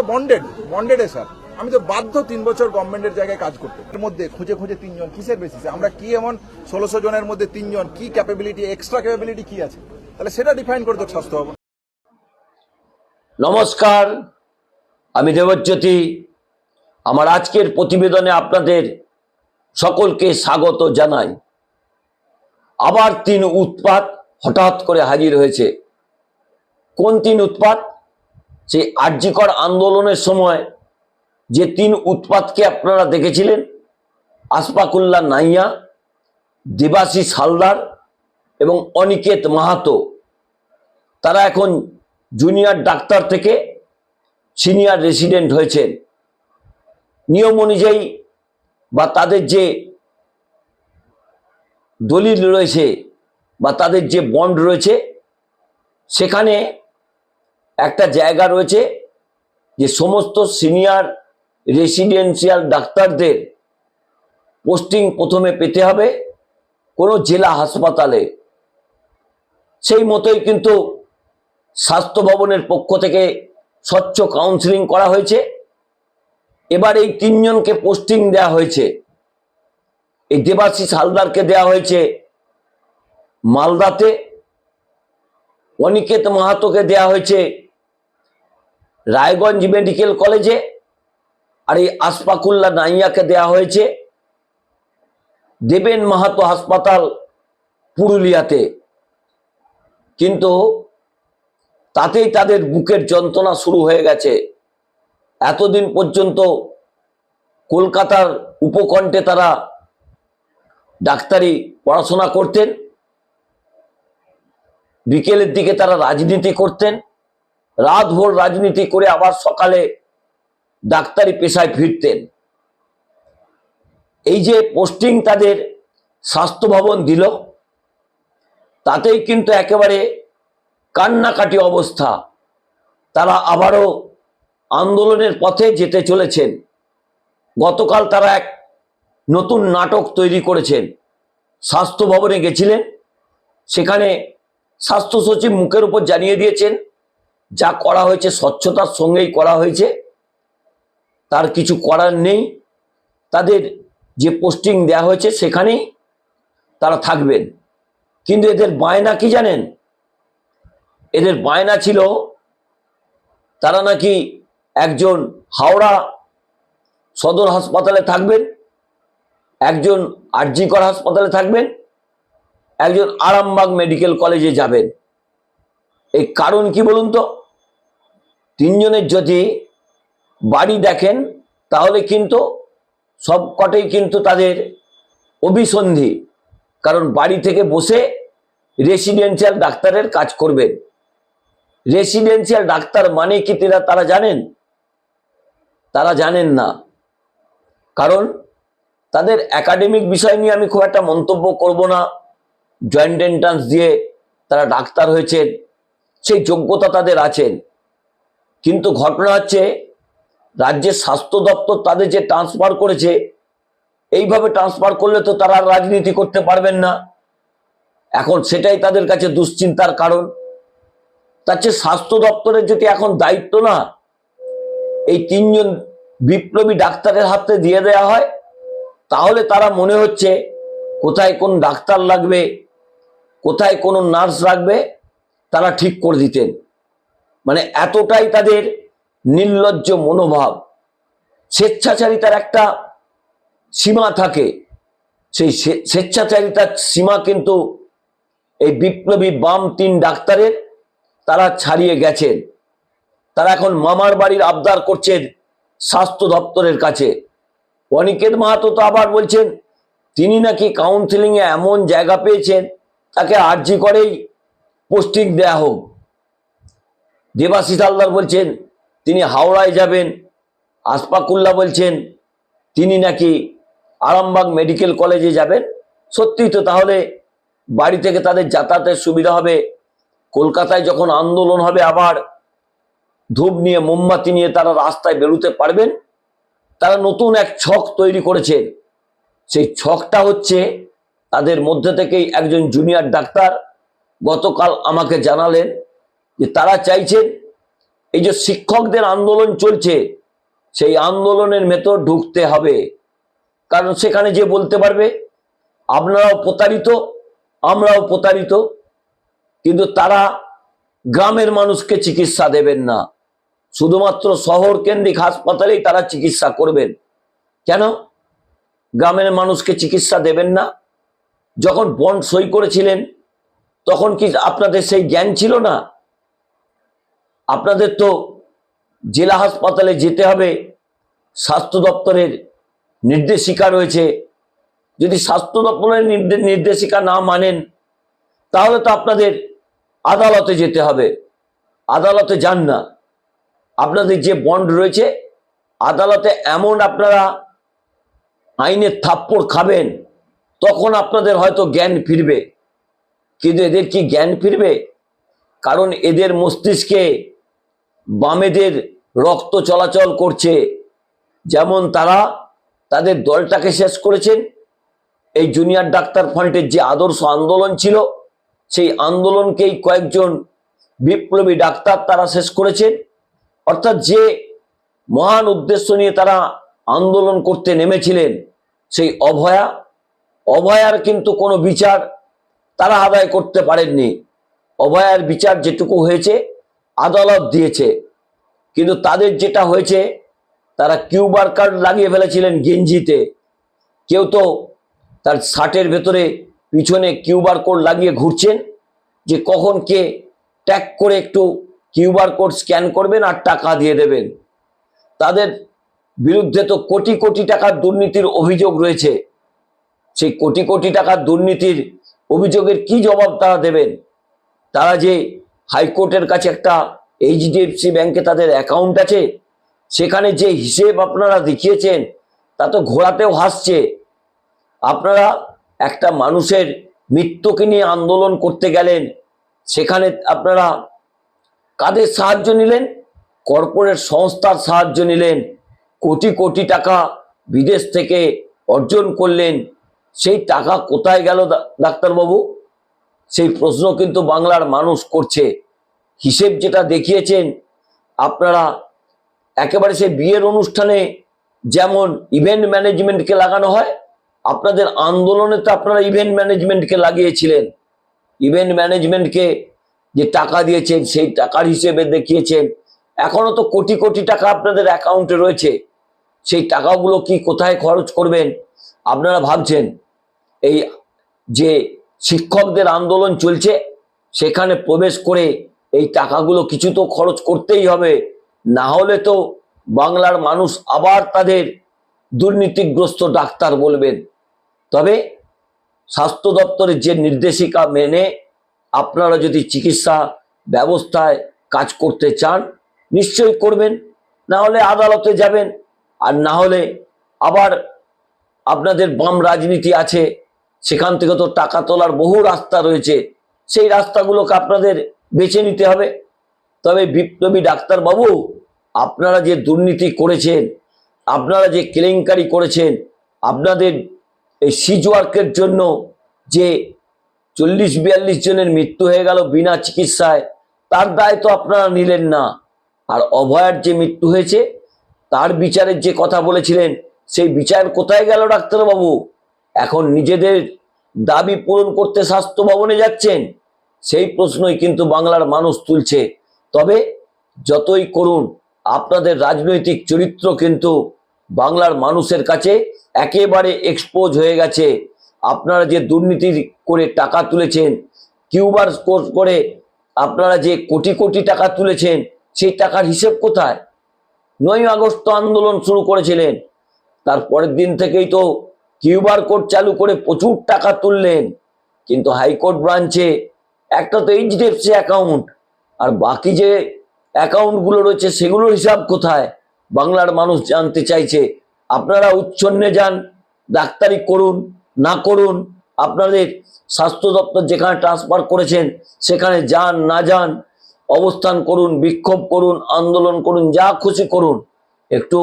তো bonded বন্ডেডে sir আমি তো বাধ্য তিন বছর গভর্নমেন্টের জায়গায় কাজ করতে। এর মধ্যে খুঁজে খুঁজে তিনজন কিসের বেসিসে আমরা কি এমন ষোলোশো জনের মধ্যে তিনজন, কি ক্যাপাবিলিটি এক্সট্রা ক্যাপাবিলিটি কি আছে? তাহলে সেটা ডিফাইন করে তো স্বাস্থ্য ভবন নমস্কার, আমি দেবজ্যোতি। আমার আজকের প্রতিবেদনে আপনাদের সকলকে স্বাগত জানাই। আবার তিন উৎপাত হঠাৎ করে হাজির হয়েছে। কোন তিন উৎপাত? সেই আর্যিকর আন্দোলনের সময় যে তিন উৎপাতকে আপনারা দেখেছিলেন আসপাকুল্লা নাইয়া, দেবাশিস হালদার এবং অনিকেত মাহাতো। তারা এখন জুনিয়র ডাক্তার থেকে সিনিয়র রেসিডেন্ট হয়েছেন। নিয়ম অনুযায়ী বা তাদের যে দলিল রয়েছে বা তাদের যে বন্ড রয়েছে, সেখানে একটা জায়গা রয়েছে যে সমস্ত সিনিয়র রেসিডেন্সিয়াল ডাক্তারদের পোস্টিং প্রথমে পেতে হবে কোনো জেলা হাসপাতালে। সেই মতোই কিন্তু স্বাস্থ্য ভবনের পক্ষ থেকে স্বচ্ছ কাউন্সিলিং করা হয়েছে। এবার এই তিনজনকে পোস্টিং দেওয়া হয়েছে। এই দেবাশিস হালদারকে দেওয়া হয়েছে মালদাতে, অনিকেত মাহাতোকে দেওয়া হয়েছে রায়গঞ্জ মেডিকেল কলেজে, আর এই আসপাকুল্লা নাইয়াকে দেওয়া হয়েছে। দেবেন মাহাতো হাসপাতাল পুরুলিয়াতে। কিন্তু তাতেই তাদের বুকের যন্ত্রণা শুরু হয়ে গেছে। এতদিন পর্যন্ত কলকাতার উপকণ্ঠে তারা ডাক্তারি পড়াশোনা করতেন। বিকেলের দিকে তারা রাজনীতি করতেন। রাতভর রাজনীতি করে আবার সকালে ডাক্তারি পেশায় ফিরতেন। এই যে পোস্টিং তাদের স্বাস্থ্য ভবন দিল, তাতেই কিন্তু একেবারে কান্নাকাটি অবস্থা। তারা আবারও আন্দোলনের পথে যেতে চলেছেন। গতকাল তারা এক নতুন নাটক তৈরি করেছেন। স্বাস্থ্য ভবনে গেছিলেন। সেখানে স্বাস্থ্য সচিব মুখের উপর জানিয়ে দিয়েছেন যা করা হয়েছে, স্বচ্ছতার সঙ্গেই করা হয়েছে, তার কিছু করার নেই। তাদের যে পোস্টিং দেয়া হয়েছে, সেখানেই তারা থাকবেন। কিন্তু এদের বায়না কি জানেন? এদের বায়না ছিল, তারা নাকি একজন হাওড়া সদর হাসপাতালে থাকবেন, একজন আরজিকর হাসপাতালে থাকবেন, একজন আরামবাগ মেডিকেল কলেজে যাবেন। এই কারণ কি বলুন তো? তিনজনের যদি বাড়ি দেখেন, তাহলে কিন্তু সব কটাই কিন্তু তাদের অভিসন্ধি। কারণ বাড়ি থেকে বসে রেসিডেন্সিয়াল ডাক্তারের কাজ করবেন। রেসিডেন্সিয়াল ডাক্তার মানে কি তারা তারা জানেন? তারা জানেন না। কারণ তাদের একাডেমিক বিষয় নিয়ে আমি খুব একটা মন্তব্য করব না। জয়েন্ট এন্ট্রান্স দিয়ে তারা ডাক্তার হয়েছেন, সেই যোগ্যতা তাদের আছেন। কিন্তু ঘটনা হচ্ছে, রাজ্যের স্বাস্থ্য দপ্তর তাদের যে ট্রান্সফার করেছে, এইভাবে ট্রান্সফার করলে তো তারা রাজনীতি করতে পারবেন না। এখন সেটাই তাদের কাছে দুশ্চিন্তার কারণ। তার চেয়ে স্বাস্থ্য দপ্তরের যদি এখন দায়িত্ব না, এই তিনজন বিপ্লবী ডাক্তারের হাতে দিয়ে দেওয়া হয়, তাহলে তারা মনে হচ্ছে কোথায় কোন ডাক্তার লাগবে, কোথায় কোন নার্স লাগবে, তারা ঠিক করে দিতেন। মানে এতটাই তাদের নির্লজ্জ মনোভাব। স্বেচ্ছাচারিতার একটা সীমা থাকে। সেই স্বে- স্বেচ্ছাচারিতার সীমা কিন্তু এই বিপ্লবী বাম তিন ডাক্তারের তারা ছাড়িয়ে গেছেন। তারা এখন মামার বাড়ির আবদার করছেন স্বাস্থ্য দপ্তরের কাছে। অনিকেত মাহাতো তো আবার বলছেন, তিনি নাকি কাউন্সিলিং এ এমন জায়গা পেয়েছেন, তাকে আর্জি করেই পোস্টিং দেয়া হোক। দেবাশিস হালদার বলছেন, তিনি হাওড়ায় যাবেন। আসপাকুল্লা বলছেন, তিনি নাকি আরামবাগ মেডিকেল কলেজে যাবেন। সত্যি তো তাহলে বাড়ি থেকে তাদের যাতায়াতের সুবিধা হবে। কলকাতায় যখন আন্দোলন হবে আবার, ধূপ নিয়ে, মোমবাতি নিয়ে তারা রাস্তায় বেরোতে পারবেন। তারা নতুন এক ছক তৈরি করেছেন সেই ছকটা হচ্ছে তাদের মধ্যে থেকেই একজন জুনিয়র ডাক্তার। গতকাল আমাকে জানালেন যে তারা চাইছেন এই যে শিক্ষকদের আন্দোলন চলছে, সেই আন্দোলনের ভেতর ঢুকতে হবে। কারণ সেখানে যে বলতে পারবে, আপনারাও প্রতারিত, আমরাও প্রতারিত, কিন্তু তারা গ্রামের মানুষকে চিকিৎসা দেবেন না। শুধুমাত্র শহর কেন্দ্রিক হাসপাতালেই তারা চিকিৎসা করবেন। কেন? গ্রামের মানুষকে চিকিৎসা দেবেন না। যখন বন্ড সই করেছিলেন, তখন কি আপনাদের সেই জ্ঞান ছিল না? আপনাদের তো জেলা হাসপাতালে যেতে হবে। স্বাস্থ্য দপ্তরের নির্দেশিকা রয়েছে। যদি স্বাস্থ্য দপ্তরের নির্দে- নির্দেশিকা না মানেন, তাহলে তো আপনাদের আদালতে যেতে হবে। আদালতে যান না। আপনাদের যে বন্ড রয়েছে, আদালতে এমন আপনারা আইনের থাপ্পড় খাবেন, তখন আপনাদের হয়তো জ্ঞান ফিরবে। কিন্তু এদের কি জ্ঞান ফিরবে? কারণ এদের মস্তিষ্কে বামেদের রক্ত চলাচল করছে। যেমন তারা তাদের দলটাকে শেষ করেছেন। এই জুনিয়র ডাক্তার ফ্রন্টের যে আদর্শ আন্দোলন ছিল, সেই আন্দোলনকেই কয়েকজন বিপ্লবী ডাক্তার তারা শেষ করেছেন। অর্থাৎ যে মহান উদ্দেশ্য নিয়ে তারা আন্দোলন করতে নেমেছিলেন, সেই অভয়া। অভয়ার কিন্তু কোনো বিচার তারা আদায় করতে পারেননি। অভয়ার বিচার যেটুকু হয়েছে আদালত দিয়েছে। কিন্তু তাদের যেটা হয়েছে, তারা কিউবার কার্ড লাগিয়ে ফেলেছিলেন গেঞ্জিতে। কেউ তো তার শার্টের ভেতরে, পিছনে কিউবার কোড লাগিয়ে ঘুরছেন যে কখন কে ট্যাগ করে একটু কিউবার কোড স্ক্যান করবেন আর টাকা দিয়ে দেবেন। তাদের বিরুদ্ধে তো কোটি কোটি টাকার দুর্নীতির অভিযোগ রয়েছে। সেই কোটি কোটি টাকার দুর্নীতির অভিযোগের কি জবাব তারা দেবেন? তারা যে হাইকোর্টের কাছে একটা এইচডিএফসি ব্যাংকে তাদের অ্যাকাউন্ট আছে, সেখানে যে হিসেব আপনারা দেখিয়েছেন, তা তো ঘোরাতেও হাসছে। আপনারা একটা মানুষের মৃত্যুকে নিয়ে আন্দোলন করতে গেলেন, সেখানে আপনারা কাদের সাহায্য নিলেন? কর্পোরেট সংস্থার সাহায্য নিলেন, কোটি কোটি টাকা বিদেশ থেকে অর্জন করলেন, সেই টাকা কোথায় গেল ডাক্তারবাবু? সেই প্রশ্ন কিন্তু বাংলার মানুষ করছে। হিসেব যেটা দেখিয়েছেন, আপনারা একেবারে সেই বিয়ের অনুষ্ঠানে যেমন ইভেন্ট ম্যানেজমেন্টকে লাগানো হয়, আপনাদের আন্দোলনে তো আপনারা ইভেন্ট ম্যানেজমেন্টকে লাগিয়েছিলেন। ইভেন্ট ম্যানেজমেন্টকে যে টাকা দিয়েছেন, সেই টাকার হিসেবে দেখিয়েছেন। এখনও তো কোটি কোটি টাকা আপনাদের অ্যাকাউন্টে রয়েছে। সেই টাকাগুলো কি কোথায় খরচ করবেন? আপনারা ভাবছেন, এই যে শিক্ষকদের আন্দোলন চলছে, সেখানে প্রবেশ করে এই টাকাগুলো কিছু তো খরচ করতেই হবে। না হলে তো বাংলার মানুষ আবার তাদের দুর্নীতিগ্রস্ত ডাক্তার বলবেন। তবে স্বাস্থ্য দপ্তরের যে নির্দেশিকা মেনে আপনারা যদি চিকিৎসা ব্যবস্থায় কাজ করতে চান, নিশ্চয়ই করবেন। না হলে আদালতে যাবেন। আর না হলে আবার আপনাদের বাম রাজনীতি আছে সেখান থেকে তো টাকা তোলার বহু রাস্তা রয়েছে। সেই রাস্তাগুলোকে আপনাদের বেছে নিতে হবে। তবে বিপ্লবী ডাক্তারবাবু, আপনারা যে দুর্নীতি করেছেন, আপনারা যে কেলেঙ্কারি করেছেন, আপনাদের এই সিজ ওয়ার্কের জন্য যে চল্লিশ বিয়াল্লিশ জনের মৃত্যু হয়ে গেল বিনা চিকিৎসায়, তার দায় তো আপনারা নিলেন না। আর অভয়ার যে মৃত্যু হয়েছে, তার বিচারের যে কথা বলেছিলেন, সেই বিচার কোথায় গেল ডাক্তারবাবু? এখন নিজেদের দাবি পূরণ করতে স্বাস্থ্য ভবনে যাচ্ছেন, সেই প্রশ্নই কিন্তু বাংলার মানুষ তুলছে। তবে যতই করুন, আপনাদের রাজনৈতিক চরিত্র কিন্তু বাংলার মানুষের কাছে একেবারে এক্সপোজ হয়ে গেছে। আপনারা যে দুর্নীতি করে টাকা তুলেছেন, কিউবার কোর্স করে আপনারা যে কোটি কোটি টাকা তুলেছেন, সেই টাকার হিসেব কোথায়? নয় আগস্ট আন্দোলন শুরু করেছিলেন, তার পরের দিন থেকেই তো কিউবার কোড চালু করে প্রচুর টাকা তুললেন, কিন্তু হাইকোর্ট ব্রাঞ্চে একটা তো এইচডিএফসি অ্যাকাউন্ট, আর বাকি যে অ্যাকাউন্টগুলো রয়েছে সেগুলোর হিসাব কোথায়? বাংলার মানুষ জানতে চাইছে। আপনারা উচ্ছন্নে যান, ডাক্তারি করুন, না করুন, আপনাদের স্বাস্থ্য দপ্তর যেখানে ট্রান্সফার করেছেন, সেখানে যান, না যান, অবস্থান করুন, বিক্ষোভ করুন, আন্দোলন করুন, যা খুশি করুন। একটু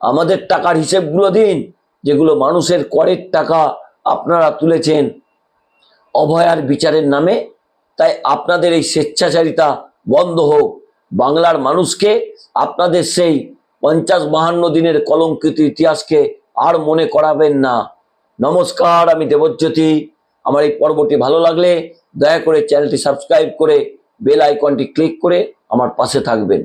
আমাদের টাকার হিসেবগুলো দিন যেগুলো মানুষের করের টাকা আপনারা তুলেছেন অভয়ার বিচারের নামে, তাই আপনাদের এই স্বেচ্ছাচারিতা বন্ধ হোক। বাংলার মানুষকে আপনাদের সেই পঞ্চাশ বাহান্ন দিনের কলঙ্কিত ইতিহাসকে আর মনে করাবেন না। নমস্কার, আমি দেবজ্যোতি। আমার এই পর্বটি ভালো লাগলে দয়া করে চ্যানেলটি সাবস্ক্রাইব করে বেল আইকনটি ক্লিক করে আমার পাশে থাকবেন।